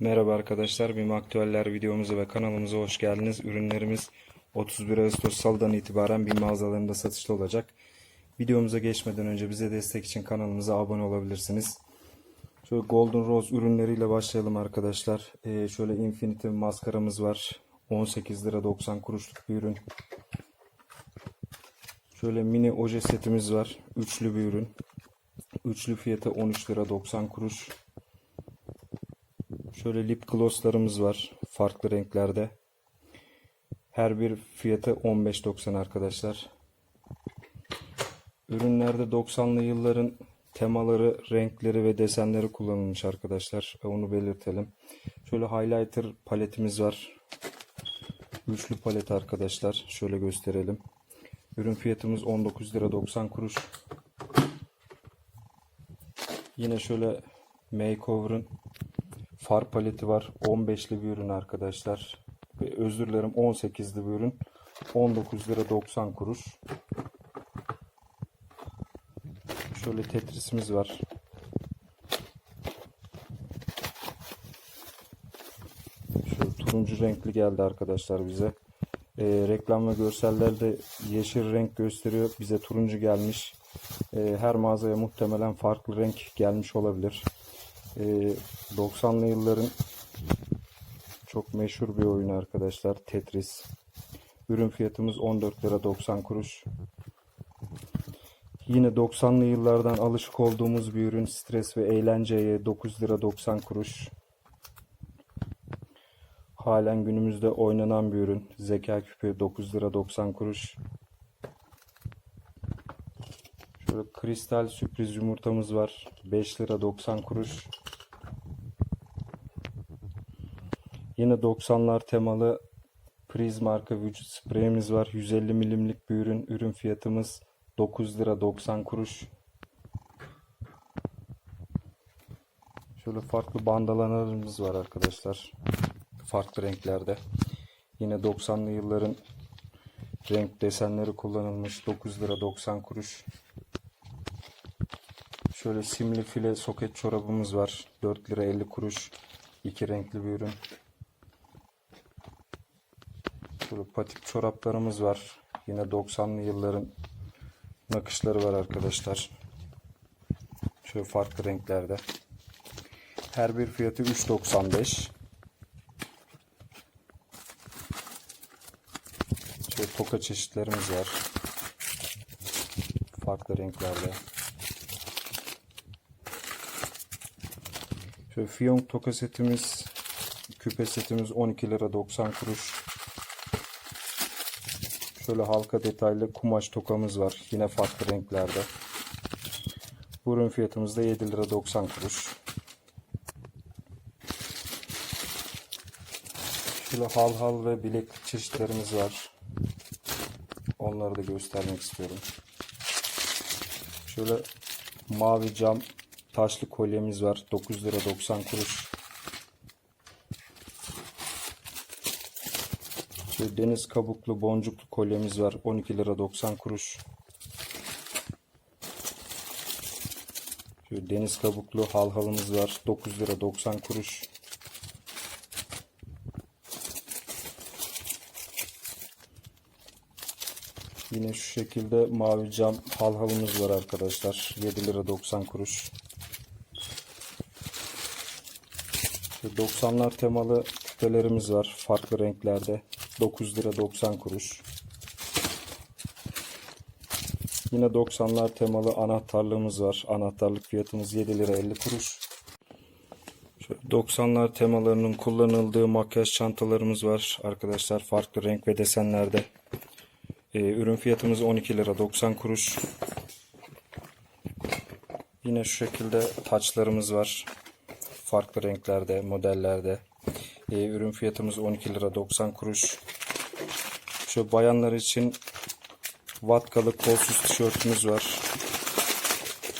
Merhaba arkadaşlar, BİM Aktüeller videomuza ve kanalımıza hoş geldiniz. Ürünlerimiz 31 Ağustos Salı'dan itibaren BİM mağazalarında satışta olacak. Videomuza geçmeden önce bize destek için kanalımıza abone olabilirsiniz. Şöyle Golden Rose ürünleriyle başlayalım arkadaşlar. Ee, şöyle Infinity maskaramız var. 18 lira 90 kuruşluk bir ürün. Şöyle mini oje setimiz var. Üçlü bir ürün. Üçlü fiyatı 13 lira 90 kuruş. Şöyle lip glosslarımız var. Farklı renklerde. Her bir fiyatı 15.90 arkadaşlar. Ürünlerde 90'lı yılların temaları, renkleri ve desenleri kullanılmış arkadaşlar. Onu belirtelim. Şöyle highlighter paletimiz var. Üçlü palet arkadaşlar. Şöyle gösterelim. Ürün fiyatımız 19 lira 90 kuruş. Yine şöyle makeover'ın far paleti var. 15'li bir ürün arkadaşlar. Ve özür dilerim 18'li bir ürün. 19 lira 90 kuruş. Şöyle Tetris'imiz var. Şöyle turuncu renkli geldi arkadaşlar bize. Ee, reklam ve görsellerde yeşil renk gösteriyor. Bize turuncu gelmiş. Ee, her mağazaya muhtemelen farklı renk gelmiş olabilir. Ee, 90'lı yılların çok meşhur bir oyunu arkadaşlar. Tetris. Ürün fiyatımız 14 lira 90 kuruş. Yine 90'lı yıllardan alışık olduğumuz bir ürün. Stres ve eğlenceye 9 lira 90 kuruş. Halen günümüzde oynanan bir ürün. Zeka küpü 9 lira 90 kuruş. Şöyle kristal sürpriz yumurtamız var. 5 lira 90 kuruş. Yine 90'lar temalı Priz marka vücut spreyimiz var. 150 milimlik bir ürün. Ürün fiyatımız 9 lira 90 kuruş. Şöyle farklı bandanalarımız var arkadaşlar. Farklı renklerde. Yine 90'lı yılların renk desenleri kullanılmış. 9 lira 90 kuruş. Şöyle simli file soket çorabımız var. 4 lira 50 kuruş. İki renkli bir ürün. Şöyle patik çoraplarımız var. Yine 90'lı yılların nakışları var arkadaşlar. Şöyle farklı renklerde. Her bir fiyatı 3.95. Şöyle toka çeşitlerimiz var. Farklı renklerde. Şöyle fiyonk toka setimiz, küpe setimiz 12 lira 90 kuruş. Şöyle halka detaylı kumaş tokamız var. Yine farklı renklerde. Bu ürün fiyatımız da 7 lira 90 kuruş. Şöyle hal hal ve bileklik çeşitlerimiz var. Onları da göstermek istiyorum. Şöyle mavi cam taşlı kolyemiz var. 9 lira 90 kuruş. Şöyle deniz kabuklu boncuklu kolyemiz var. 12 lira 90 kuruş. Şöyle deniz kabuklu halhalımız var. 9 lira 90 kuruş. Yine şu şekilde mavi cam halhalımız var arkadaşlar. 7 lira 90 kuruş. Şöyle 90'lar temalı küpelerimiz var. Farklı renklerde. 9 lira 90 kuruş. Yine 90'lar temalı anahtarlığımız var. Anahtarlık fiyatımız 7 lira 50 kuruş. Şöyle 90'lar temalarının kullanıldığı makyaj çantalarımız var. Arkadaşlar farklı renk ve desenlerde. Ee, ürün fiyatımız 12 lira 90 kuruş. Yine şu şekilde taçlarımız var. Farklı renklerde, modellerde. Ee, ürün fiyatımız 12 lira 90 kuruş. Şu bayanlar için vatkalı kolsuz tişörtümüz var.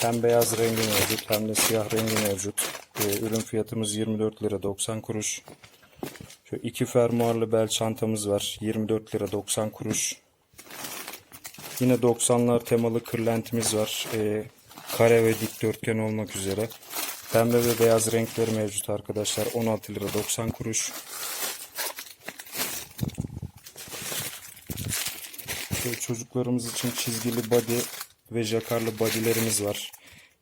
Hem beyaz rengi mevcut hem de siyah rengi mevcut. Ee, ürün fiyatımız 24 lira 90 kuruş. Şu iki fermuarlı bel çantamız var. 24 lira 90 kuruş. Yine 90'lar temalı kırlentimiz var. Ee, kare ve dikdörtgen olmak üzere. Pembe ve beyaz renkleri mevcut arkadaşlar. 16 lira 90 kuruş. Şöyle çocuklarımız için çizgili body ve jakarlı bodylerimiz var.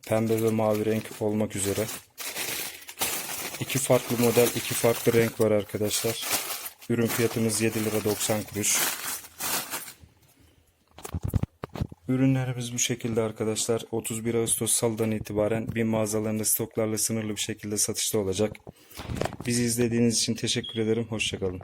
Pembe ve mavi renk olmak üzere. İki farklı model, iki farklı renk var arkadaşlar. Ürün fiyatımız 7 lira 90 kuruş. Ürünlerimiz bu şekilde arkadaşlar. 31 Ağustos salıdan itibaren bin mağazalarında stoklarla sınırlı bir şekilde satışta olacak. Bizi izlediğiniz için teşekkür ederim. Hoşçakalın.